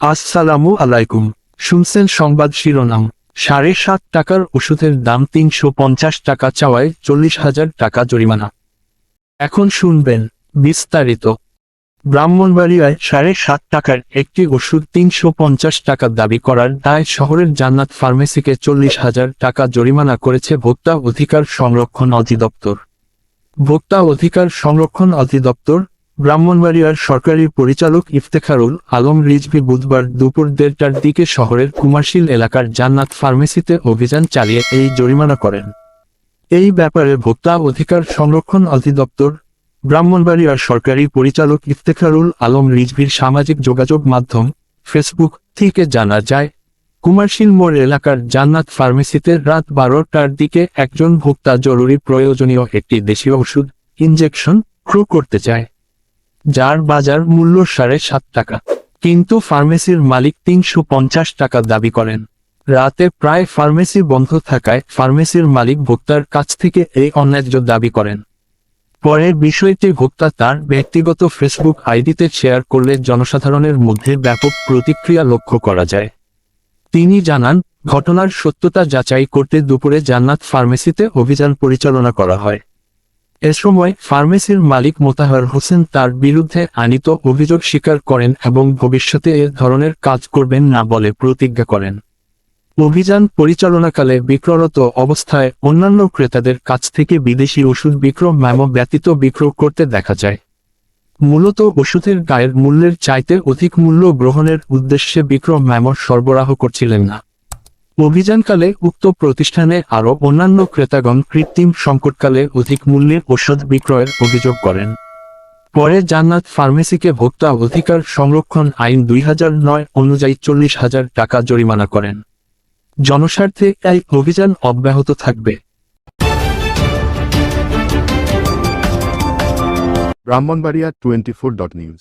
আসসালামু আলাইকুম। শুনছেন সংবাদ শিরোনাম। সাড়ে সাত টাকার ওষুধের দাম তিনশো পঞ্চাশ টাকা চাওয়ায় চল্লিশ হাজার টাকা জরিমানা। এখন শুনবেন বিস্তারিত। ব্রাহ্মণবাড়িয়ায় সাড়ে সাত টাকার একটি ওষুধ তিনশো পঞ্চাশ টাকা দাবি করার দায় শহরের জান্নাত ফার্মেসিকে চল্লিশ হাজার টাকা জরিমানা করেছে ভোক্তা অধিকার সংরক্ষণ অধিদপ্তর। ভোক্তা অধিকার সংরক্ষণ অধিদপ্তর ব্রাহ্মণবাড়িয়ার সরকারি পরিচালক ইফতেখারুল আলম রিজভি বুধবার দুপুর দেড়টার দিকে শহরের কুমারশীল এলাকার জান্নাত ফার্মেসিতে অভিযান চালিয়ে এই জরিমানা করেন। এই ব্যাপারে ভোক্তা অধিকার সংরক্ষণ অধিদপ্তর, ব্রাহ্মণবাড়িয়ার সরকারি পরিচালক ইফতেখারুল আলম রিজভির সামাজিক যোগাযোগ মাধ্যম ফেসবুক থেকে জানা যায়, কুমারশীল মোড় এলাকার জান্নাত ফার্মেসিতে রাত বারোটার দিকে একজন ভোক্তা জরুরি প্রয়োজনীয় একটি দেশীয় ওষুধ ইনজেকশন ক্রু করতে চায়। যার বাজার মূল্য সাড়ে সাত টাকা। কিন্তু ফার্মেসির মালিক তিনশো পঞ্চাশ টাকা দাবি করেন। রাতে প্রায় ফার্মেসি বন্ধ থাকায় ফার্মেসির মালিক ভোক্তার কাছ থেকে এই অন্যায্য দাবি করেন। পরে বিষয়টি ভোক্তা তার ব্যক্তিগত ফেসবুক আইডিতে শেয়ার করলে জনসাধারণের মধ্যে ব্যাপক প্রতিক্রিয়া লক্ষ্য করা যায়। তিনি জানান, ঘটনার সত্যতা যাচাই করতে দুপুরে জান্নাত ফার্মেসিতে অভিযান পরিচালনা করা হয়। এ সময় ফার্মেসির মালিক মোতাহার হোসেন তার বিরুদ্ধে আনিত অভিযোগ স্বীকার করেন এবং ভবিষ্যতে এ ধরনের কাজ করবেন না বলে প্রতিজ্ঞা করেন। অভিযান পরিচালনাকালে বিক্রয়রত অবস্থায় অন্যান্য ক্রেতাদের কাছ থেকে বিদেশি ওষুধ বিক্রয় ম্যামো ব্যতীত বিক্রয় করতে দেখা যায়। মূলত ওষুধের গায়ের মূল্যের চাইতে অধিক মূল্য গ্রহণের উদ্দেশ্যে বিক্রয় ম্যামো সরবরাহ করছিলেন না। অভিযানকালে উক্ত প্রতিষ্ঠানে আরও অন্যান্য ক্রেতাগণ কৃত্রিম সংকটকালে অধিক মূল্যের ওষুধ বিক্রয়ের অভিযোগ করেন। পরে জান্নাত ফার্মেসিকে ভোক্তা অধিকার সংরক্ষণ আইন দুই হাজার নয় অনুযায়ী চল্লিশ হাজার টাকা জরিমানা করেন। জনস্বার্থে এই অভিযান অব্যাহত থাকবে। Brahmanbaria twenty four dot news